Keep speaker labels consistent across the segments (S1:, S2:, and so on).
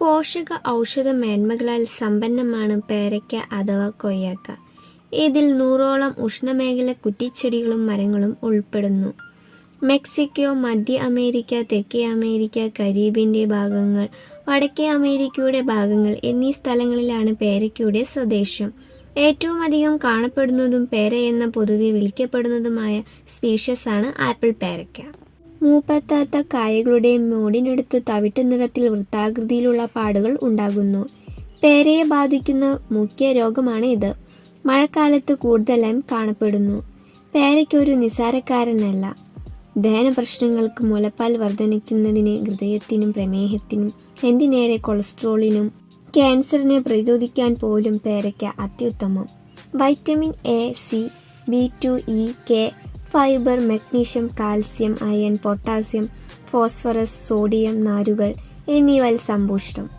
S1: പോഷക ഔഷധ മേന്മകളാൽ സമ്പന്നമാണ് പേരയ്ക്ക അഥവാ കൊയ്യാക്ക. ഇതിൽ നൂറോളം ഉഷ്ണമേഖല കുറ്റിച്ചെടികളും മരങ്ങളും ഉൾപ്പെടുന്നു. മെക്സിക്കോ മധ്യ അമേരിക്ക തെക്കേ അമേരിക്ക കരീബിന്റെ ഭാഗങ്ങൾ വടക്കേ അമേരിക്കയുടെ ഭാഗങ്ങൾ എന്നീ സ്ഥലങ്ങളിലാണ് പേരയ്ക്കയുടെ സ്വദേശം. ഏറ്റവും അധികം കാണപ്പെടുന്നതും പേര എന്ന പൊതുവെ വിളിക്കപ്പെടുന്നതുമായ സ്പീഷ്യസാണ് ആപ്പിൾ പേരയ്ക്ക. മൂപ്പത്താത്ത കായകളുടെ മൂടിനടുത്ത് തവിട്ട് നിറത്തിൽ വൃത്താകൃതിയിലുള്ള പാടുകൾ ഉണ്ടാകുന്നു. പേരയെ ബാധിക്കുന്ന മുഖ്യ രോഗമാണ് ഇത്. മഴക്കാലത്ത് കൂടുതലായും കാണപ്പെടുന്നു. പേരയ്ക്ക് ഒരു നിസാരക്കാരനല്ല ദഹന പ്രശ്നങ്ങൾക്ക് മുലപ്പാൽ വർധനിക്കുന്നതിന് ഹൃദയത്തിനും പ്രമേഹത്തിനും എന്തിനേറെ കൊളസ്ട്രോളിനും ക്യാൻസറിനെ പ്രതിരോധിക്കാൻ പോലും പേരയ്ക്ക അത്യുത്തമം. Vitamin A C B two E K fibre magnesium calcium iron potassium phosphorus sodium നാരുകൾ എന്നിവയിൽ സമ്പുഷ്ടം.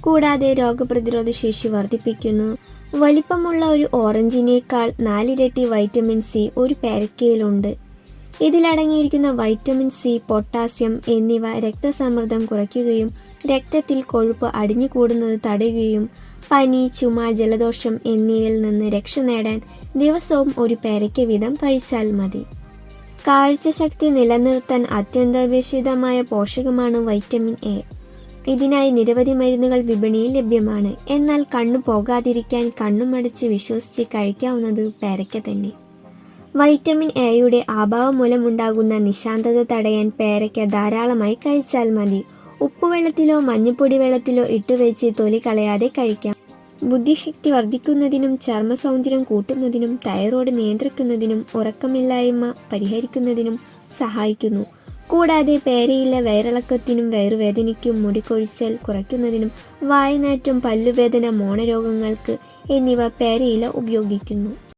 S1: കൂടാതെ രോഗപ്രതിരോധ ശേഷി വർദ്ധിപ്പിക്കുന്നു. വലിപ്പമുള്ള ഒരു ഓറഞ്ചിനേക്കാൾ നാലിരട്ടി വൈറ്റമിൻ സി ഒരു പേരക്കയിലുണ്ട്. ഇതിലടങ്ങിയിരിക്കുന്ന വൈറ്റമിൻ സി പൊട്ടാസ്യം എന്നിവ രക്തസമ്മർദ്ദം കുറയ്ക്കുകയും രക്തത്തിൽ കൊഴുപ്പ് അടിഞ്ഞുകൂടുന്നത് തടയുകയും പനി ചുമ ജലദോഷം എന്നിവയിൽ നിന്ന് രക്ഷ നേടാൻ ദിവസവും ഒരു പേരയ്ക്ക് വീതം കഴിച്ചാൽ മതി. കാഴ്ചശക്തി നിലനിർത്താൻ അത്യന്താപേക്ഷിതമായ പോഷകമാണ് വൈറ്റമിൻ എ. ഇതിനായി നിരവധി മരുന്നുകൾ വിപണിയിൽ ലഭ്യമാണ്. എന്നാൽ കണ്ണു പോകാതിരിക്കാൻ കണ്ണുമടച്ച് വിശ്വസിച്ച് കഴിക്കാവുന്നത് പേരയ്ക്ക തന്നെ. വൈറ്റമിൻ എയുടെ അഭാവം മൂലമുണ്ടാകുന്ന നിശാന്തത തടയാൻ പേരയ്ക്ക ധാരാളമായി കഴിച്ചാൽ മതി. ഉപ്പുവെള്ളത്തിലോ മഞ്ഞപ്പൊടി വെള്ളത്തിലോ ഇട്ടുവെച്ച് തൊലി കളയാതെ കഴിക്കാം. ബുദ്ധിശക്തി വർദ്ധിക്കുന്നതിനും ചർമ്മ സൗന്ദര്യം കൂട്ടുന്നതിനും തൈറോയ്ഡ് നിയന്ത്രിക്കുന്നതിനും ഉറക്കമില്ലായ്മ പരിഹരിക്കുന്നതിനും സഹായിക്കുന്നു. കൂടാതെ പേരയിലെ വയറിളക്കത്തിനും വയറുവേദനയ്ക്കും മുടികൊഴിച്ചൽ കുറയ്ക്കുന്നതിനും വായനാറ്റം പല്ലുവേദന മോണരോഗങ്ങൾക്ക് എന്നിവ പേരയില ഉപയോഗിക്കുന്നു.